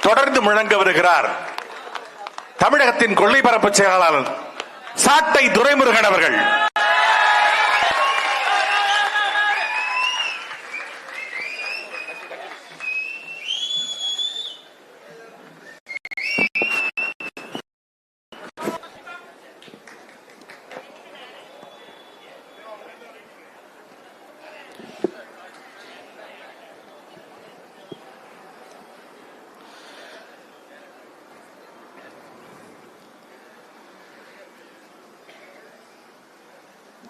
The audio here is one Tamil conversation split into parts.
தொடர்ந்து முழங்க வருகிறார். தமிழகத்தின் கொள்ளை பரப்பு செயலாளர் சாட்டை துரைமுருகன் அவர்கள்.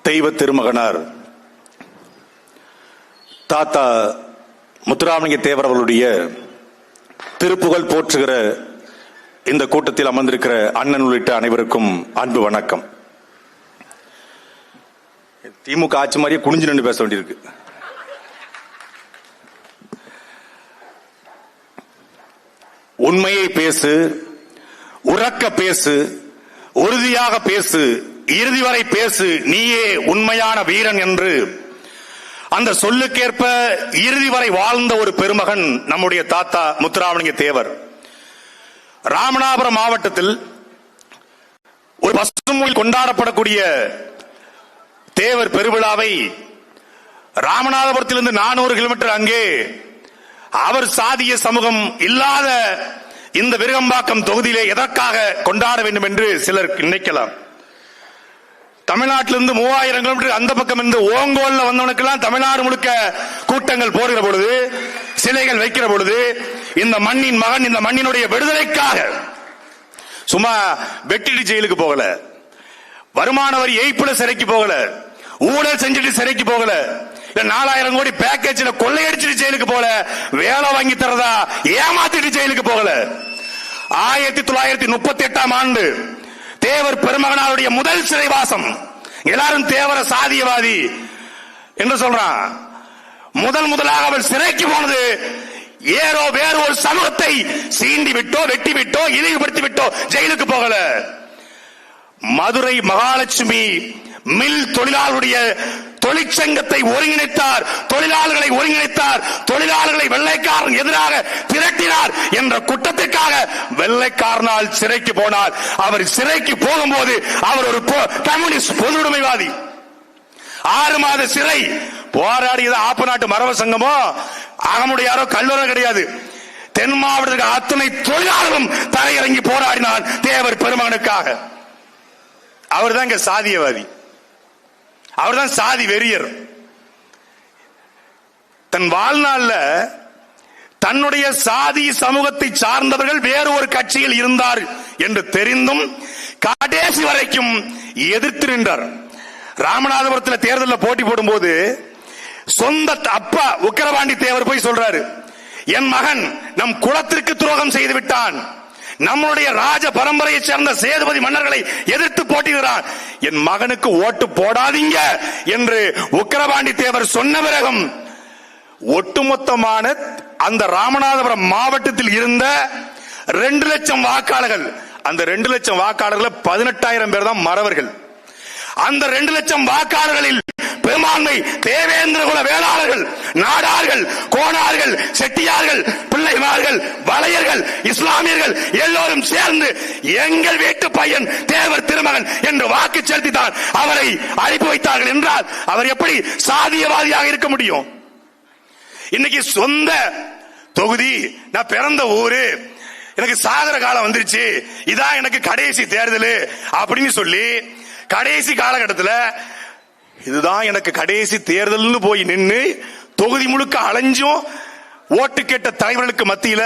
தெய்வ திருமகனார் தாத்தா முத்துராமலிங்க தேவர் அவர்களுடைய திருப்புகழ் போற்றுகிற இந்த கூட்டத்தில் அமர்ந்திருக்கிற அண்ணன் உள்ளிட்ட அனைவருக்கும் அன்பு வணக்கம். திமுக ஆட்சி மாதிரியே குனிஞ்சு நின்று பேச வேண்டியிருக்கு. உண்மையை பேசு உறக்க பேசு உறுதியாக பேசு இறுதி வரை பேசு நீயே உண்மையான வீரன் என்று. அந்த சொல்லுக்கேற்ப இறுதி வரை வாழ்ந்த ஒரு பெருமகன் நம்முடைய தாத்தா முத்துராமலிங்க தேவர். ராமநாதபுரம் மாவட்டத்தில் ஒரு பசுமொழி கொண்டாடப்படக்கூடிய தேவர் பெருவிழாவை ராமநாதபுரத்திலிருந்து நானூறு கிலோமீட்டர் அங்கே அவர் சாதிய சமூகம் இல்லாத இந்த விருகம்பாக்கம் தொகுதியிலே எதற்காக கொண்டாட வேண்டும் என்று சிலர் நினைக்கலாம். தமிழ்நாட்டிலிருந்து மூவாயிரம் கிலோமீட்டர் அந்த பக்கம் இருந்து ஓங்கோல்ல வந்தவனுக்கெல்லாம் தமிழ்நாடு முழுக்க கூட்டங்கள் போடுகிற பொழுது சிலைகள் வைக்கிற பொழுது இந்த மண்ணின் மகன் இந்த மண்ணினுடைய விடுதலைக்காக சும்மா வெட்டிட்டு ஜெயிலுக்கு போகல. வருமான வரி ஏய்ப்புல சிறைக்கு போகல. ஊழல் செஞ்சுட்டு சிறைக்கு போகல. இல்ல நாலாயிரம் கோடி பேக்கேஜ்ல கொள்ளையடிச்சிட்டு ஜெயிலுக்கு போகல. வேலை வாங்கி தரதா ஏமாத்திட்டு ஜெயிலுக்கு போகல. ஆயிரத்தி தொள்ளாயிரத்தி முப்பத்தி எட்டாம் ஆண்டு தேவர் பெருமகனாருடைய முதல் சிறைவாசம். எல்லாரும் தேவர சாதியவாதி என்று சொல்றான். முதல் முதலாக அவர் சிறைக்கு போனது ஏறோ வேறு ஒரு சமூகத்தை சீண்டி விட்டோ வெட்டி விட்டோ இழிவுபடுத்தி விட்டோ ஜெயிலுக்கு போகல. மதுரை மகாலட்சுமி மில் தொழிலாளருடைய தொழிற்சங்கத்தை ஒருங்கிணைத்தார் தொழிலாளர்களை ஒருங்கிணைத்தார் தொழிலாளர்களை வெள்ளைக்காரன் எதிராக திரட்டினார் என்ற குற்றத்திற்காக வெள்ளைக்காரனால் சிறைக்கு போனார். அவர் சிறைக்கு போகும்போது அவர் ஒரு பொ- கம்யூனிஸ்ட் பொதுவுடைமைவாதி. ஆறு மாத சிறை. போராடியது ஆப்ப நாட்டு மரபு சங்கமோ? அகமுடையாரோ? கல்லூரோ கிடையாது. தென் மாவட்டத்துக்கு அத்தனை தொழிலாளர்களும் தரையிறங்கி போராடினார் தேவர் பெருமகனுக்காக அவர் தான் இங்க சாதியவாதி. அவர் தான் சாதி வெறியர். தன் வாழ்நாள்ல தன்னுடைய சாதி சமூகத்தை சார்ந்தவர்கள் வேறு ஒரு கட்சியில் இருந்தார் என்று தெரிந்தும் கடைசி வரைக்கும் எதிர்த்து நின்றார். ராமநாதபுரத்தில் தேர்தலில் போட்டி போடும்போது சொந்த அப்பா உக்கரவாண்டி தேவர் போய் சொல்றாரு என் மகன் நம் குலத்திற்கு துரோகம் செய்து விட்டான். நம்மளுடைய ராஜ பரம்பரையை சேர்ந்த சேதுபதி மன்னர்களை எதிர்த்து போட்டிடுகிறார் என் மகனுக்கு ஓட்டு போடாதீங்க என்று உக்கரபாண்டி தேவர் சொன்ன பிறகும் ஒட்டுமொத்தமான அந்த ராமநாதபுரம் மாவட்டத்தில் இருந்த ரெண்டு லட்சம் வாக்காளர்கள் அந்த ரெண்டு லட்சம் வாக்காளர்கள் பதினெட்டாயிரம் பேர் தான் மறவர்கள். அந்த ரெண்டு லட்சம் வாக்காளர்களில் பெரும்பான்மை தேவேந்திர குல வேளாளர்கள் நாடார்கள் கோணார்கள் செட்டியார்கள் பிள்ளைமார்கள் வளையர்கள் இஸ்லாமியர்கள் எல்லோரும் சேர்ந்து எங்கள் வீட்டு பையன் தேவர் திருமகன் என்று வாக்கு செலுத்தித்தான். அவரை அனுப்பி வைத்தார்கள் என்றால் அவர் எப்படி சாதியவாதியாக இருக்க முடியும்? இன்னைக்கு சொந்த தொகுதி நான் பிறந்த ஊரு எனக்கு சாகர காலம் வந்துருச்சு இதான் எனக்கு கடைசி தேர்தல் அப்படின்னு சொல்லி கடைசி காலகட்டத்தில் இதுதான் எனக்கு கடைசி தேர்தல்னு போய் நின்று தொகுதி முழுக்க அலைஞ்சும் ஓட்டு கேட்ட தலைவர்களுக்கு மத்தியில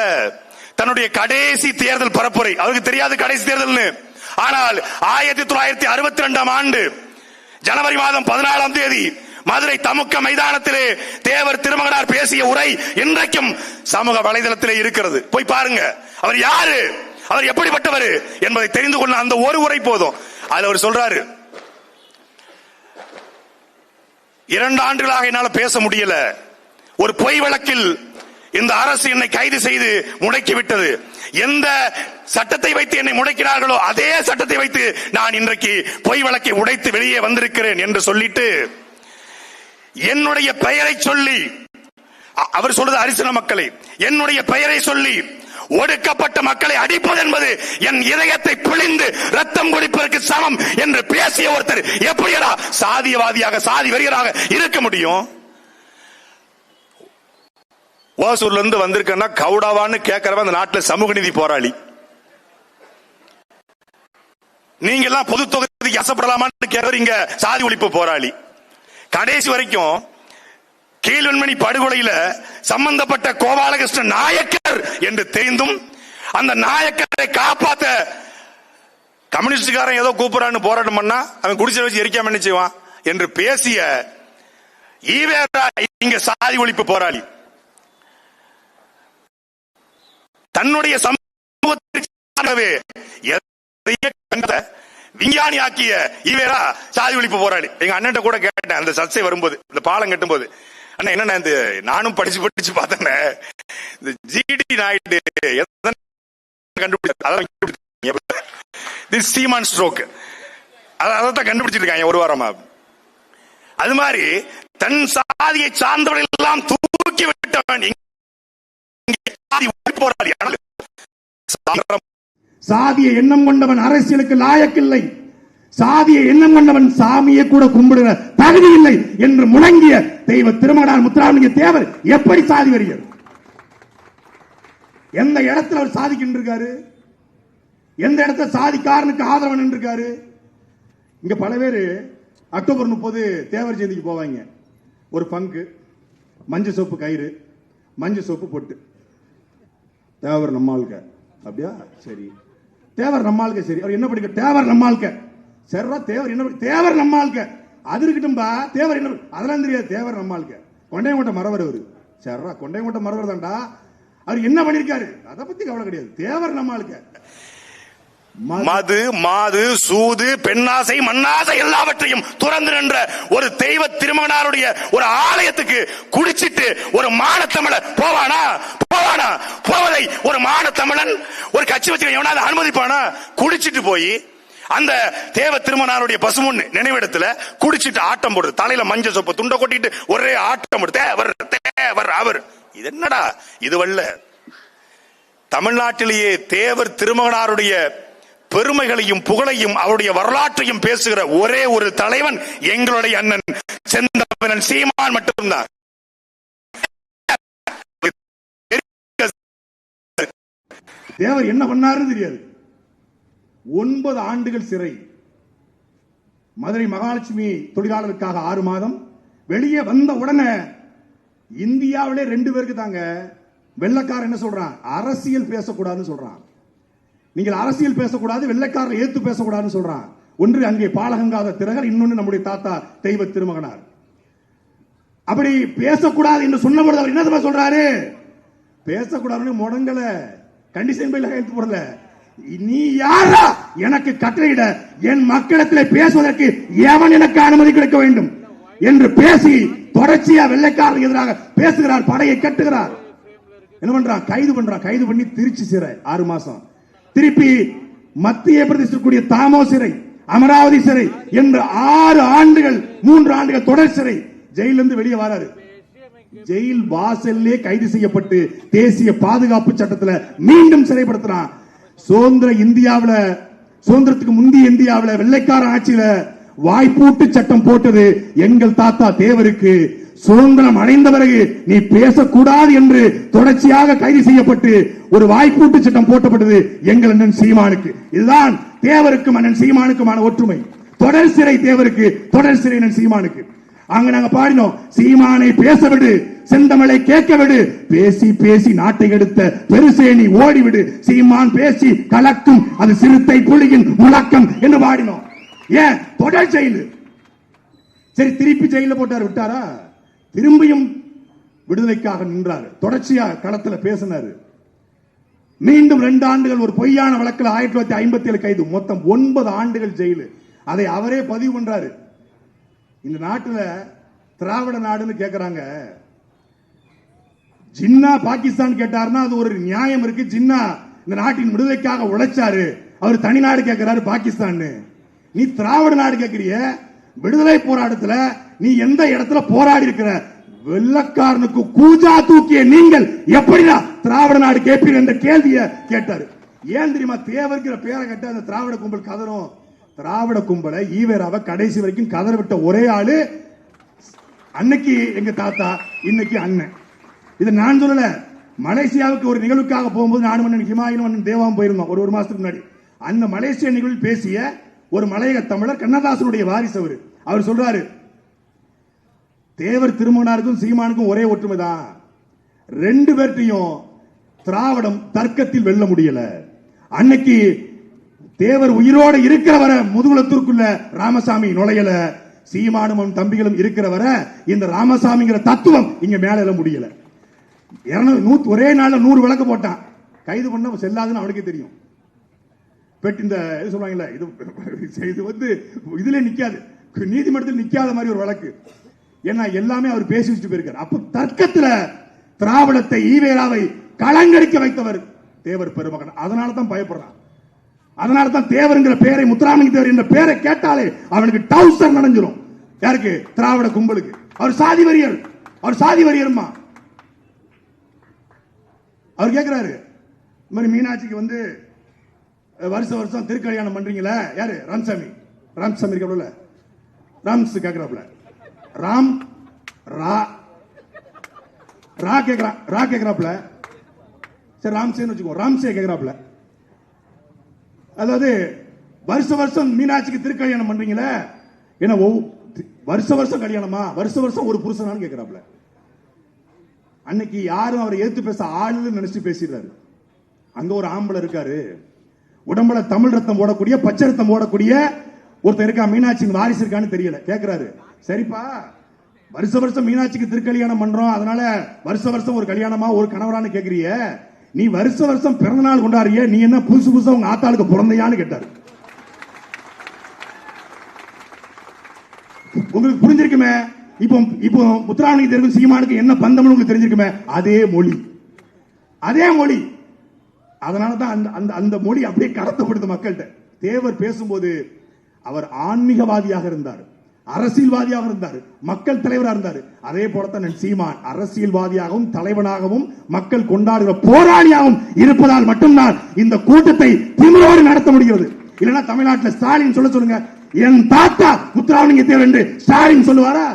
தன்னுடைய கடைசி தேர்தல் பரப்புரை. அவருக்கு தெரியாது கடைசி தேர்தல்னு. ஆனால் ஆயிரத்தி தொள்ளாயிரத்தி அறுபத்தி ரெண்டாம் ஆண்டு ஜனவரி மாதம் பதினாலாம் தேதி மதுரை தமுக்க மைதானத்திலே தேவர் திருமகனார் பேசிய உரை இன்றைக்கும் சமூக வலைதளத்திலே இருக்கிறது. போய் பாருங்க. அவர் யாரு? அவர் எப்படிப்பட்டவர்? என்பதை தெரிந்து கொள்ள அந்த ஒரு உரை போதும். அதுல அவர் சொல்றாரு இரண்டு ஆண்டுகளாக என்னால் பேச முடியல. ஒரு பொய் வழக்கில் இந்த அரசு என்னை கைது செய்து முடக்கி விட்டது. எந்த சட்டத்தை வைத்து என்னை முடக்கினார்களோ அதே சட்டத்தை வைத்து நான் இன்றைக்கு பொய் வழக்கை உடைத்து வெளியே வந்திருக்கிறேன் என்று சொல்லிட்டு என்னுடைய பெயரை சொல்லி அவர் சொல்றது அரிசன மக்களை என்னுடைய பெயரை சொல்லி ஒடுக்கப்பட்ட மக்களை அடிப்பது என்பது என் இதயத்தை பிழிந்து ரத்தம் குடிப்பதற்கு சமம் என்று பேசிய ஒருத்தர் எப்படியடா சாதியவாதியாக சாதி வெறியராக இருக்க முடியும்? ஓசூர்ல இருந்து வந்திருக்கேன்னா கவுடாவான்னு கேட்கறவன் அந்த நாட்டில் சமூக நீதி போராளி. நீங்க எல்லாம் பொது தொகுதிக்கு அசப்படலாமான்னு கேட்கறீங்க சாதி ஒழிப்பு போராளி. கடைசி வரைக்கும் கீழ்வெண்மணி படுகொலையில சம்பந்தப்பட்ட கோபாலகிருஷ்ணன் நாயக்கர் என்று தெரிந்தும் அந்த நாயக்கரை காப்பாத்த கம்யூனிஸ்டுக்காரன் ஏதோ கூப்பிடறான்னு போராட்டம் பண்ணா அவன் குடிசை வச்சு எரிக்காம என்ன செய்வான் என்று பேசிய ஈவேரா இங்க சாதி ஒழிப்பு போராளி. தன்னுடைய சமூகத்திற்காகவே விஞ்ஞானி ஆக்கிய ஈவேரா சாதி ஒழிப்பு போராளி. எங்க அண்ணன் கூட கேட்டேன் அந்த சர்ச்சை வரும்போது இந்த பாலம் கட்டும்போது. அண்ணா என்னண்ணா இந்த நானும் படிச்சு படிச்சு பார்த்தேன் இந்த ஜிடி நாயுடு எத்தனை கண்டுபிடிச்சு சீமான் ஸ்ட்ரோக் அதான் கண்டுபிடிச்சிருக்காங்க ஒரு வாரமா. அது மாதிரி தன் சாதியை சார்ந்தவர்கள் எல்லாம் தூக்கி விட்டவன். சாதி போராளி சாதிய எண்ணம் கொண்டவன் அரசியலுக்கு லாயக்கில்லை. சாதியை எண்ணம் கொண்டவன் சாமியை கூட கும்பிடுகிற தகுதி இல்லை என்று முழங்கிய தெய்வ திருமணார் முத்துராமலிங்க தேவர் எப்படி சாதி வருகிறது எந்த இடத்துல அவர் சாதிக்கிட்டு இருக்காரு எந்த இடத்துல சாதிக்காரனுக்கு ஆதரவு நின்று இருக்காரு இங்க பல பேர் அக்டோபர் முப்பது தேவர் ஜெயந்திக்கு போவாங்க. ஒரு பங்கு மஞ்சள் சோப்பு கயிறு மஞ்சள் சோப்பு பொட்டு. தேவர் நம்மாளுக்க. அப்படியா? சரி. தேவர் நம்மாளுக்க சரி. அவர் என்ன படிக்க? தேவர் நம்மாளுக்க. சரிடா தேவர் என்ன தேவர் நம்மாளுக்க அது இருக்கட்டும்பா தேவர் என்ன அதெல்லாம் தெரியாது தேவர் நம்மாளுக்க கொண்டையங்கோட்டை மரவர் அவரு. சரிடா கொண்டையங்கோட்டை மரவர் தான்டா. அவர் என்ன பண்ணிருக்காரு? அதை பத்தி கவலை கிடையாது. தேவர் நம்மாளுக்க ம- மது மாது சூது பெண்ணாசை மண்ணாசை எல்லாவற்றையும் துறந்து நின்ற ஒரு தெய்வ திருமகனாருடைய ஒரு ஆலயத்துக்கு குடிச்சிட்டு ஒரு மானத்தமிழ போவானா? போவானா? போவதை ஒரு மானத்தமிழன் ஒரு கட்சி வச்சு எவனாவது அனுமதிப்பானா? குடிச்சிட்டு போய் அந்த தேவ திருமணாருடைய பசுமுன் நினைவிடத்துல குடிச்சிட்டு ஆட்டம் போடுது. தலையில மஞ்சள் சொப்ப துண்டை கொட்டிட்டு ஒரே ஆட்டம் போடுது. தேவர் தேவர் அவர். இது என்னடா? இது வல்ல. தமிழ்நாட்டிலேயே தேவர் திருமகனாருடைய பெருமைகளையும் புகழையும் அவருடைய வரலாற்றையும் பேசுகிற ஒரே ஒரு தலைவன் எங்களுடைய அண்ணன் செந்தமிழன் சீமான் மட்டும்தான். தேவர் என்ன பண்ணாருன்னு தெரியாது. ஒன்பது ஆண்டுகள் சிறை. மதுரை மகாலட்சுமி தொழிலாளருக்காக ஆறு மாதம். வெளியே வந்த உடனே இந்தியாவிலே ரெண்டு பேருக்கு தாங்க வெள்ளக்காரன் என்ன சொல்றான்? அரசியல் பேசக்கூடாதுன்னு சொல்றான். நீங்கள் அரசியல் பேசக்கூடாது வெள்ளக்காரர் ஏத்து பேசக்கூடாதுன்னு சொல்றான். ஒன்று அங்கே பாலகங்காத திரகர் இன்னொன்று நம்முடைய தாத்தா தெய்வ திருமகனார். அப்படி பேசக்கூடாது என்று சொன்னபோது அவர் என்ன சொல்றாரு? பேசக்கூடாதுன்னு முடங்கல. கண்டிஷன் பையில கையெழுத்து போடல. நீ யாரா? எனக்கு கட்டளையிட என் மக்களிடத்தில் பேசுவதற்கு எவன் எனக்கு அனுமதி கிடைக்க வேண்டும்? என்று பேசி தொடர்ச்சியா வெள்ளைக்காரருக்கு எதிராக பேசுகிறார் படையை கட்டுகிறார். என்ன பண்றான் கைது பண்றான் கைது பண்ணி திருச்சி சிறை ஆறு மாசம். திருப்பி மத்திய பிரதேசக்கூடிய தாமோ சிறை அமராவதி சிறை என்று ஆறு ஆண்டுகள் மூன்று ஆண்டுகள் தொடர் சிறை. ஜெயிலிருந்து வெளியே வராரு. ஜெயில் வாசல்லே கைது செய்யப்பட்டு தேசிய பாதுகாப்பு சட்டத்துல மீண்டும் சிறைப்படுத்துறான். சுதந்திர இந்தியாவில் சுதந்திரத்துக்கு முந்தைய இந்தியாவுல வெள்ளைக்கார ஆட்சியில வாய்ப்பூட்டு சட்டம் போட்டது எங்கள் தாத்தா தேவருக்கு. சுதந்திரம் அடைந்த பிறகு நீ பேசக்கூடாது என்று தொடர்ச்சியாக கைது செய்யப்பட்டு ஒரு வாய்ப்பூட்டு சட்டம் போட்டப்பட்டது எங்கள் அண்ணன் சீமானுக்கு. இதுதான் தேவருக்கும் அண்ணன் சீமானுக்குமான ஒற்றுமை. தொடர் சிறை தேவருக்கு தொடர் சிறை அண்ணன் சீமானுக்கு. அங்க நாங்க பாடினோம். சீமானை பேச விடு செந்தமலை கேட்க விடு பேசி பேசி நாட்டை எடுத்த பெருசேனி ஓடிவிடு. சீமான் பேசி கலக்கும் அது சிறுத்தை புலியின் முழக்கம் என்று பாடினோம். ஏன்? தொடர் செயல் சரி திருப்பி ஜெயில போட்டார் விட்டாரா? திரும்பியும் விடுதலைக்காக நின்றார். தொடர்ச்சியா களத்துல பேசினாரு. மீண்டும் ரெண்டு ஆண்டுகள் ஒரு பொய்யான வழக்கில் ஆயிரத்தி தொள்ளாயிரத்தி ஐம்பத்தி ஏழு கைது. மொத்தம் ஒன்பது ஆண்டுகள் ஜெயிலு. அதை அவரே பதிவு பண்றாரு. இந்த நாட்டுல திராவிட நாடுன்னு கேக்குறாங்க. ஜின்னா பாகிஸ்தான் கேட்டாருன்னா அது ஒரு நியாயம் இருக்கு. ஜின்னா இந்த நாட்டின் விடுதலைக்காக உழைச்சாரு. அவர் தனி நாடு கேட்கிறாரு பாகிஸ்தான் நீ திராவிட நாடு கேட்கிறிய விடுதலை போராட்டத்துல நீ எந்த இடத்துல போராடி இருக்கிற? வெள்ளக்காரனுக்கு கூஜா தூக்கிய நீங்கள் எப்படிடா திராவிட நாடு கேட்பீர் என்ற கேள்வியை கேட்டாரு. ஏன் தெரியுமா? தேவர்கிற பேரை கட்ட அந்த திராவிட கும்பல் கதரும் திராவிட கும்பலை ஈவேராவை கடைசி வரைக்கும் கதற விட்ட ஒரே ஆளு அன்னைக்கு எங்க தாத்தா இன்னைக்கு அண்ணன். இது நான் சொல்லல. மலேசியாவுக்கு ஒரு நிகழ்வுக்காக போகும்போது நானும் அண்ணன் ஹிமாயின் அண்ணன் தேவாவும் போயிருந்தோம் ஒரு ஒரு மாசத்துக்கு முன்னாடி. அந்த மலேசிய நிகழ்வில் பேசிய ஒரு மலையக தமிழர் கண்ணதாசனுடைய வாரிசு அவர். அவர் சொல்றாரு தேவர் திருமணாருக்கும் சீமானுக்கும் ஒரே ஒற்றுமை தான் ரெண்டு பேர்ட்டையும் திராவிடம் தர்க்கத்தில் வெல்ல முடியல. அன்னைக்கு தேவர் உயிரோட இருக்கிற வர முதுகுலத்திற்குள்ள ராமசாமி நுழையல சீமானும் தம்பிகளும் இருக்கிற வர இந்த ராமசாமிங்கிற தத்துவம் இங்க மேல எழ முடியல. இருநூறு நூத்து ஒரே நாள்ல நூறு விளக்கு போட்டான். கைது பண்ண செல்லாதுன்னு அவனுக்கே தெரியும். பெட் இந்த இது சொல்லுவாங்கல்ல இது இது வந்து இதுல நிக்காது. நீதிமன்றத்தில் நிக்காத மாதிரி ஒரு வழக்கு. ஏன்னா எல்லாமே அவர் பேசி வச்சுட்டு போயிருக்காரு. அப்ப தர்க்கத்துல திராவிடத்தை ஈவேராவை களங்கடிக்க வைத்தவர் தேவர் பெருமகன். அதனால தான் பயப்படுறான். அதனால தான் தேவருங்கிற பேரை முத்துராமலிங்க தேவர் என்ற பேரை கேட்டாலே அவனுக்கு டவுசர் நனைஞ்சிரும். யாருக்கு? திராவிட கும்பலுக்கு. அவர் சாதி வரியல் அவர் சாதி வரியருமா. அவர் கேட்கிறாரு இந்த மாதிரி மீனாட்சிக்கு வந்து வருஷம் வருஷம் திருக்கல்யாணம் பண்றீங்களா? யாரு? ராம்சாமி. ராம்சாமி இருக்காப்ல ராம்ஸ் கேக்குறாப்ல ராம் ரா ரா கேக்குறான் ரா கேக்குறாப்ல சரி ராம்சேன்னு வச்சுக்கோ. ராம்சே கேக்குறாப்ல அதாவது வருஷ வருஷம் மீனாட்சிக்கு திருக்கல்யாணம் பண்றீங்களே? ஏன்னா வருஷ வருஷம் கல்யாணமா? வருஷ வருஷம் ஒரு புருஷனான்னு கேட்கிறாப்ல அன்னைக்கு யாரும் அவரை எதிர்த்து பேச ஆளுன்னு நினைச்சு பேசிடுறாரு. அங்க ஒரு ஆம்பளை இருக்காரு. உடம்புல தமிழ் ரத்தம் போடக்கூடிய பச்சை ரத்தம் போடக்கூடிய ஒருத்தர் இருக்கா? மீனாட்சியின் வாரிசு இருக்கான்னு தெரியல. கேக்குறாரு. சரிப்பா. வருஷ வருஷம் மீனாட்சிக்கு திருக்கல்யாணம் பண்றோம். அதனால வருஷ வருஷம் ஒரு கல்யாணமா ஒரு கணவரான்னு கேக்குறிய? நீ வருஷ வருஷம் பிறந்த நாள் கொண்டாடுறிய நீ என்ன புதுசு புதுசாக உங்க ஆத்தாளுக்கு பிறந்தையான்னு கேட்டாரு. உங்களுக்கு புரிஞ்சிருக்குமே? இப்போ இப்போ முத்துராமலிங்க தேர்வு சீமானுக்கு என்ன பந்தம்னு உங்களுக்கு தெரிஞ்சிருக்குமே? அதே மொழி. அதே மொழி. அதனால தான் அந்த அந்த அந்த மொழி அப்படியே கடத்தப்படுது மக்கள்கிட்ட. தேவர் பேசும்போது அவர் ஆன்மீகவாதியாக இருந்தார். அரசியல்வாதியாக இருந்தார் மக்கள் தலைவராக இருந்தார். அதே போலத்தான் சீமான் அரசியல்வாதியாகவும் தலைவனாகவும் மக்கள் கொண்டாடுகிற போராளியாகவும் இருப்பதால் மட்டும்தான் இந்த கூட்டத்தை திமிரோடு நடத்த முடிகிறது. இல்லைன்னா தமிழ்நாட்டில் ஸ்டாலின் சொல்ல சொல்லுங்க என் தாத்தா முத்துராமலிங்க தேவர் என்று ஸ்டாலின் சொல்லுவாரா?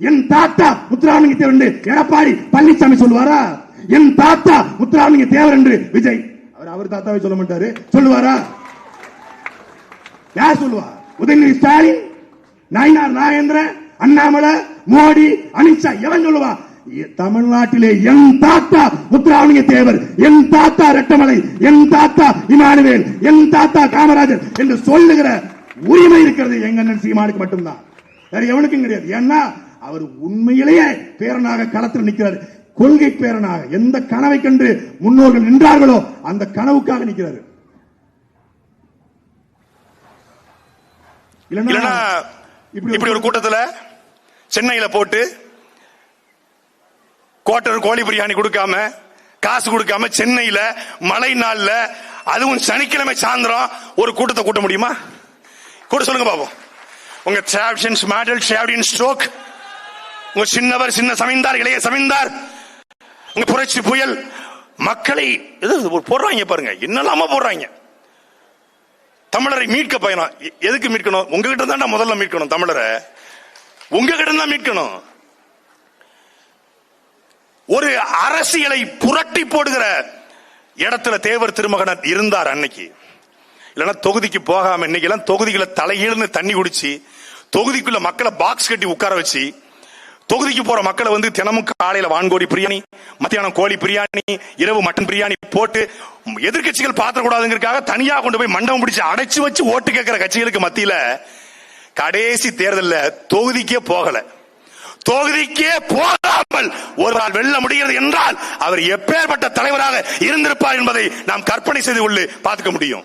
என் தாத்தா முத்துராமலிங்க தேவர் என்று எடப்பாடி பழனிசாமி சொல்லுவாரா? என் தாத்தா முத்துராமலிங்க தேவர் என்று விஜய் அவர் அவர் தாத்தாவை சொல்ல மாட்டாரு. சொல்லுவாரா? யார் சொல்லுவா? உதயநிதி ஸ்டாலின்? நாயனார் நாகேந்திரன் அண்ணாமலை மோடி அமித்ஷா எவன் சொல்லுவா? தமிழ்நாட்டிலே என் தாத்தா முத்துராமலிங்க தேவர் என் தாத்தா ரெட்டமலை என் தாத்தா இமானுவேல் என் தாத்தா காமராஜர் என்று சொல்லுகிற உரிமை இருக்கிறது எங்க அண்ணன் சீமானுக்கு மட்டும்தான். வேற எவனுக்கும் கிடையாது. ஏன்னா அவர் உண்மையிலேயே பேரனாக களத்தில் நிற்கிறார். கொள்கை பேரனாக எந்த கனவை கண்டு முன்னோர்கள் நின்றார்களோ அந்த கனவுக்காக நிற்கிறார். இல்லைன்னா இப்படி ஒரு கூட்டத்துல சென்னையில போட்டு கோட்டர் கோழி பிரியாணி கொடுக்காம காசு கொடுக்காம சென்னையில மழை நாள்ல அதுவும் சனிக்கிழமை சாயந்தரம் ஒரு கூட்டத்தை கூட்ட முடியுமா? கூட சொல்லுங்க பாப்போம். உங்க டிராவிஷன்ஸ் மாடல் டிராவிடியன் ஸ்ட்ரோக் உங்க சின்னவர் சின்ன சமைந்தார் இளைய சமைந்தார் உங்க புரட்சி புயல் மக்களை இது போடுறாங்க பாருங்க. என்னெல்லாம போடுறாங்க. தமிழரை மீட்க பயணம். எதுக்கு மீட்கணும்? உங்ககிட்ட தான் முதல்ல மீட்கணும் தமிழரை. உங்ககிட்ட தான் மீட்கணும். ஒரு அரசியலை புரட்டி போடுகிற இடத்துல தேவர் திருமகனர் இருந்தார் அன்னைக்கு. இல்லைன்னா தொகுதிக்கு போகாம இன்னைக்கு எல்லாம் தொகுதிகளை தலைகீழ்னு தண்ணி குடிச்சு தொகுதிக்குள்ள மக்களை பாக்ஸ் கட்டி உட்கார வச்சு தொகுதிக்கு போற மக்களை வந்து தினமும் காலையில வான்கோழி பிரியாணி மத்தியானம் கோழி பிரியாணி இரவு மட்டன் பிரியாணி போட்டு எதிர்க்கட்சிகள் பாத்திர கூடாதுங்கிறதுக்காக தனியா கொண்டு போய் மண்டபம் பிடிச்சு அடைச்சு வச்சு ஓட்டு கேட்கிற கட்சிகளுக்கு மத்தியில கடைசி தேர்தலில் தொகுதிக்கே போகல. தொகுதிக்கே போகாமல் ஒரு நாள் வெல்ல முடிகிறது என்றால் அவர் எப்பேற்பட்ட தலைவராக இருந்திருப்பார் என்பதை நாம் கற்பனை செய்து கொண்டு பார்த்துக்க முடியும்.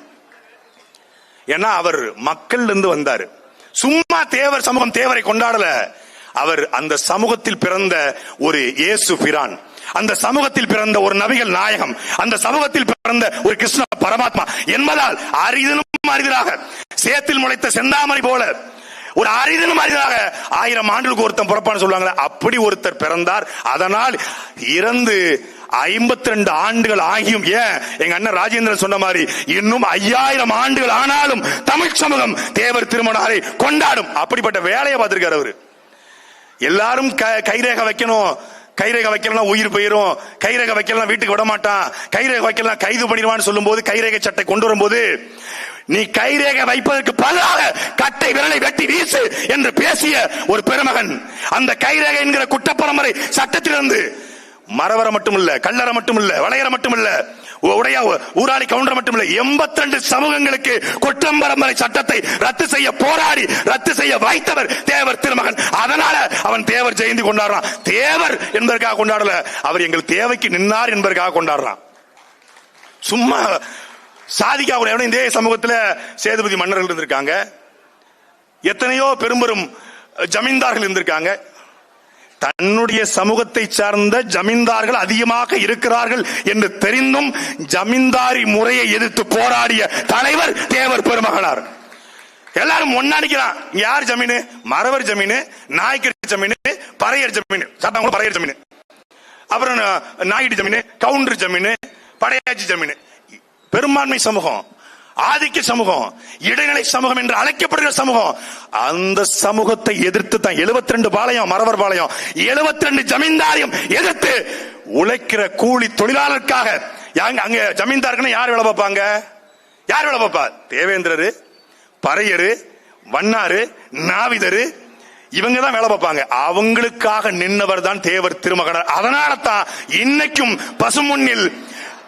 ஏன்னா அவர் மக்கள் இருந்து வந்தார். சும்மா தேவர் சமூகம் தேவரை கொண்டாடல. அவர் அந்த சமூகத்தில் பிறந்த ஒரு இயேசு பிரான். அந்த சமூகத்தில் பிறந்த ஒரு நபிகள் நாயகம். அந்த சமூகத்தில் பிறந்த ஒரு கிருஷ்ண பரமாத்மா. என்பதால் அரிதனும் அரிதராக சேத்தில் முளைத்த செந்தாமரை போல ஒரு அரிதினும் அரிதாக ஆயிரம் ஆண்டுகளுக்கு ஒருத்தன் பிறப்பான்னு சொல்லுவாங்களே அப்படி ஒருத்தர் பிறந்தார். அதனால் இறந்து ஐம்பத்தி ரெண்டு ஆண்டுகள் ஆகியும் ஏன்? எங்க அண்ணன் ராஜேந்திரன் சொன்ன மாதிரி இன்னும் ஐயாயிரம் ஆண்டுகள் ஆனாலும் தமிழ் சமூகம் தேவர் திருமணாரை கொண்டாடும். அப்படிப்பட்ட வேலையை பார்த்திருக்காரு அவரு. எல்லாரும் க- வைக்கணும். கைரேகை வைக்கலாம் உயிர் போயிரும். கைரேகை வைக்கலாம் வீட்டுக்கு விட மாட்டான் கைரேகை வைக்கலாம் கைது பண்ணிடுவான்னு சொல்லும்போது கைரேகை சட்டை கொண்டு வரும்போது நீ கைரேகை வைப்பதற்கு பதிலாக கட்டை விரலை வெட்டி வீசு என்று பேசிய ஒரு பெருமகன். அந்த கைரேகை என்கிற குற்றப்பரம்பரை சட்டத்திலிருந்து மரவர மட்டுமில்ல கல்லற மட்டுமில்ல வளையற இல்லை உடைய ஊராளி கவுண்டர் மட்டுமில்லை எண்பத்தி ரெண்டு சமூகங்களுக்கு குற்றம் சட்டத்தை ரத்து செய்ய போராடி ரத்து செய்ய வைத்தவர் தேவர் திருமகன். அதனால அவன் தேவர் ஜெயந்தி கொண்டாடுறான். தேவர் என்பதற்காக கொண்டாடல அவர் எங்கள் தேவைக்கு நின்னார் என்பதற்காக கொண்டாடுறான். சும்மா சாதிக்கா கூட சமூகத்தில் சேதுபதி மன்னர்கள் இருந்திருக்காங்க. எத்தனையோ பெரும்பெரும் ஜமீன்தார்கள் இருந்திருக்காங்க. தன்னுடைய சமூகத்தை சார்ந்த ஜமீன்தார்கள் அதிகமாக இருக்கிறார்கள் என்று தெரிந்தும் ஜமீன்தாரி முறையை எதிர்த்து போராடிய தலைவர் தேவர் பெருமகனார். எல்லாரும் ஒன்னா நிக்கிறான் யார் ஜமீனு? மறவர் ஜமீனு நாய்க்கர் ஜமீனு பறையர் ஜமீனு. சட்டம் பறையர் ஜமீனு. அப்புறம் அஹ், நாயுடு ஜமீனு கவுண்டர் ஜமீனு படையாச்சி ஜமீனு. பெரும்பான்மை சமூகம். ஆதிக்க சமூகம் இடைநிலை சமூகம் என்று அழைக்கப்படுகிற சமூகம். அந்த சமூகத்தை எதிர்த்து தான் 72 ரெண்டு பாளையம் மறவர் பாளையம் 72 ரெண்டு ஜமீன்தாரையும் எதிர்த்து உழைக்கிற கூலி தொழிலாளருக்காக அங்க ஜமீன்தாருக்குன்னு யார் வேலை பார்ப்பாங்க? யார் வேலை பார்ப்பா? தேவேந்திரரு பறையரு வண்ணாரு நாவிதரு இவங்க தான் வேலை பார்ப்பாங்க. அவங்களுக்காக நின்னவர் தான் தேவர் திருமகனர். அதனால தான் இன்னைக்கும் பசுமுன்னில்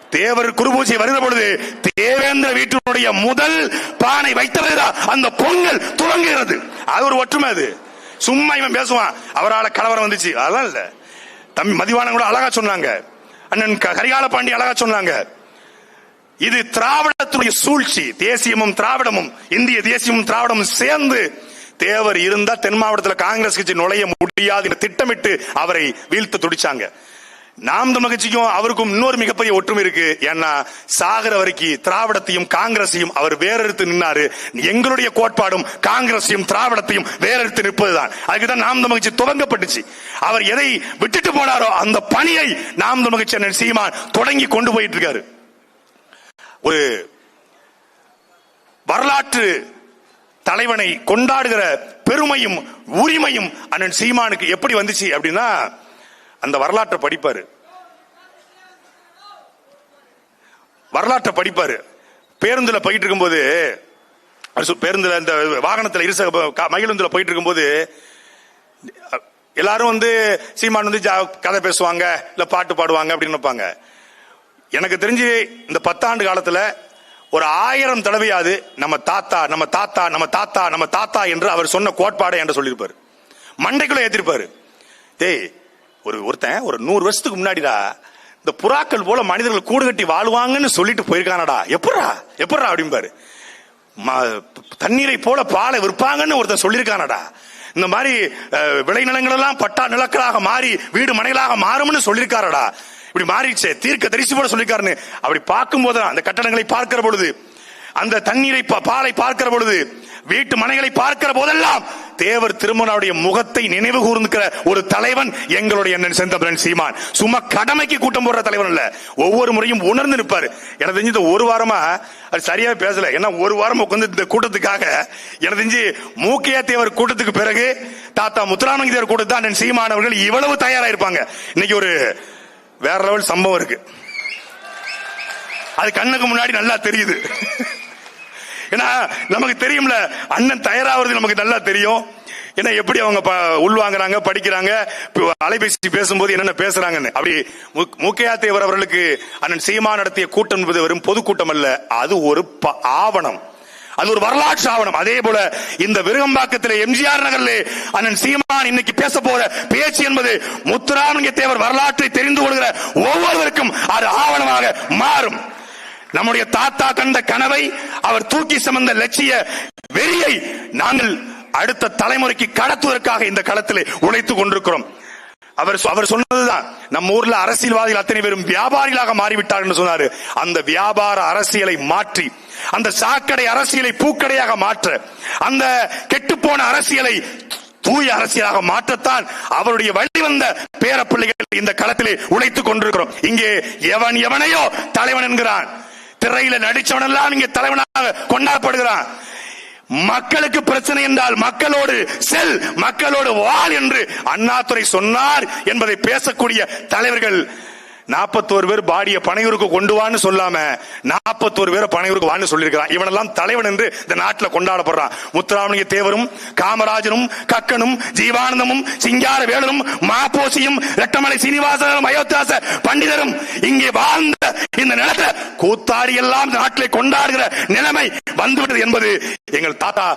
தேவர் குருபூஜை வருகிற பொழுது தேவேந்திர வீட்டினுடைய முதல் பானை வைத்தவர் அந்த பொங்கல் துவங்குகிறது. அது ஒரு ஒற்றுமை அது. சும்மா இவன் பேசுவான். அவரால கலவரம் வந்துச்சு. அதெல்லாம் இல்ல. தம்பி மதிவானம் கூட அழகா சொன்னாங்க. அண்ணன் க- கரிகால பாண்டி அழகா சொன்னாங்க. இது திராவிடத்துடைய சூழ்ச்சி. தேசியமும் திராவிடமும் இந்திய தேசியமும் திராவிடமும் சேர்ந்து தேவர் இருந்தா தென் மாவட்டத்தில் காங்கிரஸ் கட்சி நுழைய முடியாது திட்டமிட்டு அவரை வீழ்த்த துடிச்சாங்க. நாம் தமிழ் கட்சிக்கும் அவருக்கும் இன்னொரு மிகப்பெரிய ஒற்றுமை இருக்கு. ஏன்னா சாகர வரைக்கும் திராவிடத்தையும் காங்கிரஸையும் அவர் வேறெடுத்து நின்னாரு. எங்களுடைய கோட்பாடும் காங்கிரஸையும் திராவிடத்தையும் வேறெடுத்து நிற்பதுதான். அதுக்குதான் நாம் தமிழ் கட்சி துவங்கப்பட்டுச்சு. அவர் எதை விட்டுட்டு போனாரோ அந்த பணியை நாம் தமிழ் கட்சி சீமான் தொடங்கி கொண்டு போயிட்டு இருக்காரு ஒரு வரலாற்று தலைவனை கொண்டாடுகிற பெருமையும் உரிமையும் அண்ணன் சீமானுக்கு எப்படி வந்துச்சு அப்படின்னா அந்த வரலாற்றை படிப்பாரு. வரலாற்றை படிப்பாரு. பேருந்துல போயிட்டு இருக்கும்போது பேருந்துல இந்த வாகனத்துல இருச மகிழுந்துல போயிட்டு இருக்கும்போது எல்லாரும் வந்து சீமான் வந்து ஜா- கதை பேசுவாங்க இல்ல பாட்டு பாடுவாங்க அப்படின்னு நினைப்பாங்க. எனக்கு தெரிஞ்சு இந்த பத்தாண்டு காலத்துல ஒரு ஆயிரம் தடவையாவது நம்ம தாத்தா நம்ம தாத்தா நம்ம தாத்தா நம்ம தாத்தா என்று அவர் சொன்ன கோட்பாடை என்று சொல்லியிருப்பாரு. மண்டைக்குள்ள ஏத்திருப்பாரு. டேய் ஒரு ஒருத்தன் ஒரு நூறு வருஷத்துக்கு முன்னாடிடா இந்த புறாக்கள் போல மனிதர்கள் கூடு கட்டி வாழ்வாங்கன்னு சொல்லிட்டு போயிருக்கானடா. எப்படா எப்படா அப்படிம்பாரு. தண்ணீரை போல பாலை விற்பாங்கன்னு ஒருத்தன் சொல்லியிருக்கானடா. இந்த மாதிரி விளைநிலங்கள் எல்லாம் பட்டா நிலக்களாக மாறி வீடு மனைகளாக மாறும்னு சொல்லியிருக்காரடா. இப்படி மாறிடுச்சே தீர்க்க தரிசி போல சொல்லியிருக்காருன்னு. அப்படி பார்க்கும் போது அந்த கட்டடங்களை பார்க்கிற பொழுது அந்த தண்ணீரை பா- பாலை பார்க்கிற பொழுது வீட்டு மனைகளை பார்க்கிற போதெல்லாம் தேவர் திருமணனுடைய முகத்தை நினைவு கூர்ந்துக்கிற ஒரு தலைவன் எங்களுடைய அண்ணன் செந்தமிழன் சீமான். சும்மா கடமைக்கு கூட்டம் போடுற தலைவன் இல்ல ஒவ்வொரு முறையும் உணர்ந்து நிற்பாரு. எனக்கு தெரிஞ்சு ஒரு வாரமா அது சரியா பேசல. ஏன்னா ஒரு வாரம் உட்காந்து இந்த கூட்டத்துக்காக எனக்கு தெரிஞ்சு மூக்கையா தேவர் கூட்டத்துக்கு பிறகு தாத்தா முத்துராமலிங்க தேவர் கூட்டத்தான் அண்ணன் சீமான் அவர்கள் இவ்வளவு தயாரா இருப்பாங்க இன்னைக்கு ஒரு வேற லெவல் சம்பவம் இருக்கு. அது கண்ணுக்கு முன்னாடி நல்லா தெரியுது. ஏன்னா நமக்கு தெரியும்ல அண்ணன் தயாராகிறது நமக்கு நல்லா தெரியும். ஏன்னா எப்படி அவங்க ப- உள்வாங்குறாங்க படிக்கிறாங்க அலைபேசி பேசும்போது என்னென்ன பேசுறாங்கன்னு. அப்படி முக்கியாத்தேவர் தேவர் அவர்களுக்கு அண்ணன் சீமா நடத்திய கூட்டம் என்பது வெறும் பொதுக்கூட்டம் அல்ல அது ஒரு ப- ஆவணம். அது ஒரு வரலாற்று ஆவணம். அதே போல இந்த விருகம்பாக்கத்தில் எம்ஜிஆர் நகர்ல அண்ணன் சீமான் இன்னைக்கு பேச போற பேச்சு என்பது முத்துராமலிங்க தேவர் வரலாற்றை தெரிந்து கொள்கிற ஒவ்வொருவருக்கும் அது ஆவணமாக மாறும். நம்முடைய தாத்தா கண்ட கனவை அவர் தூக்கி சுமந்த லட்சிய வெறியை நாங்கள் அடுத்த தலைமுறைக்கு கடத்துவதற்காக இந்த களத்திலே உழைத்துக் கொண்டிருக்கிறோம். அவர் சொ- அவர் சொன்னதுதான். நம்ம ஊர்ல அரசியல்வாதிகள் அத்தனை பேரும் வியாபாரிகளாக மாறிவிட்டார் என்று சொன்னாரு. அந்த வியாபார அரசியலை மாற்றி அந்த சாக்கடை அரசியலை பூக்கடையாக மாற்ற அந்த கெட்டுப்போன அரசியலை தூய அரசியலாக மாற்றத்தான் அவருடைய வழிவந்த பேரப்பிள்ளைகள் இந்த களத்திலே உழைத்துக் கொண்டிருக்கிறோம். இங்கே எவன் எவனையோ தலைவன் என்கிறான். திரையில நடிச்சவன் எல்லாம் இங்கே தலைவனாக கொண்டாடப்படுகிறான். மக்களுக்கு பிரச்சனை என்றால் மக்களோடு செல் மக்களோடு வாழ் என்று அண்ணாதுரை சொன்னார் என்பதை பேசக்கூடிய தலைவர்கள் நாற்பத்தோரு பேர் பாடிய பனையூருக்கு கொண்டு வான்னு சொல்லாம நாற்பத்தோரு பேரை பனையூருக்கு வான்னு சொல்லியிருக்கிறான். இவனெல்லாம் தலைவன் என்று இந்த நாட்டில் கொண்டாடப்படுறான். முத்துராமலிங்க தேவரும் காமராஜனும் கக்கனும் ஜீவானந்தமும் சிங்கார வேலனும் மாப்போசியும் ரெட்டமலை சீனிவாசனும் அயோத்தியாச பண்டிதரும் இங்கே வாழ்ந்த இந்த நிலத்தை கூத்தாடி எல்லாம் இந்த நாட்டிலே கொண்டாடுகிற நிலைமை வந்துவிட்டது என்பது எங்கள் தாத்தா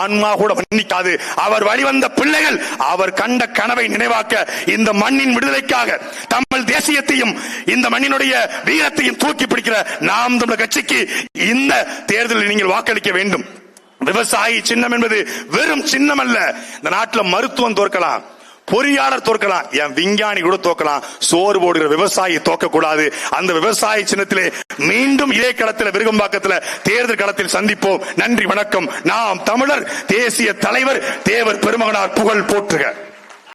ஆன்மா கூட மன்னிக்காது. அவர் வழிவந்த பிள்ளைகள் அவர் கண்ட கனவை நினைவாக்க இந்த மண்ணின் விடுதலைக்காக தமிழ் தேசியத்தையும் இந்த மண்ணினுடைய வீரத்தையும் தூக்கி பிடிக்கிற நாம் தமிழர் கட்சிக்கு இந்த தேர்தலில் நீங்கள் வாக்களிக்க வேண்டும். விவசாயி சின்னம் என்பது வெறும் சின்னம் அல்ல. இந்த நாட்டில் மருத்துவம் தோற்கலாம் பொறியாளர் தோற்கலாம் என் விஞ்ஞானி கூட தோக்கலாம் சோறு போடுகிற விவசாயி தோக்க கூடாது அந்த விவசாய சின்னத்திலே மீண்டும் இதே களத்தில் விருகம்பாக்கத்தில் தேர்தல் களத்தில் சந்திப்போம். நன்றி வணக்கம். நாம் தமிழர் தேசிய தலைவர் தேவர் பெருமகனார் புகழ் போற்றுக.